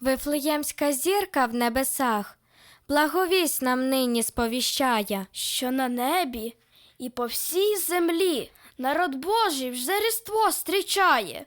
Вифлеємська зірка в небесах, благовість нам нині сповіщає. що на небі і по всій землі народ Божий вже Різдво зустрічає.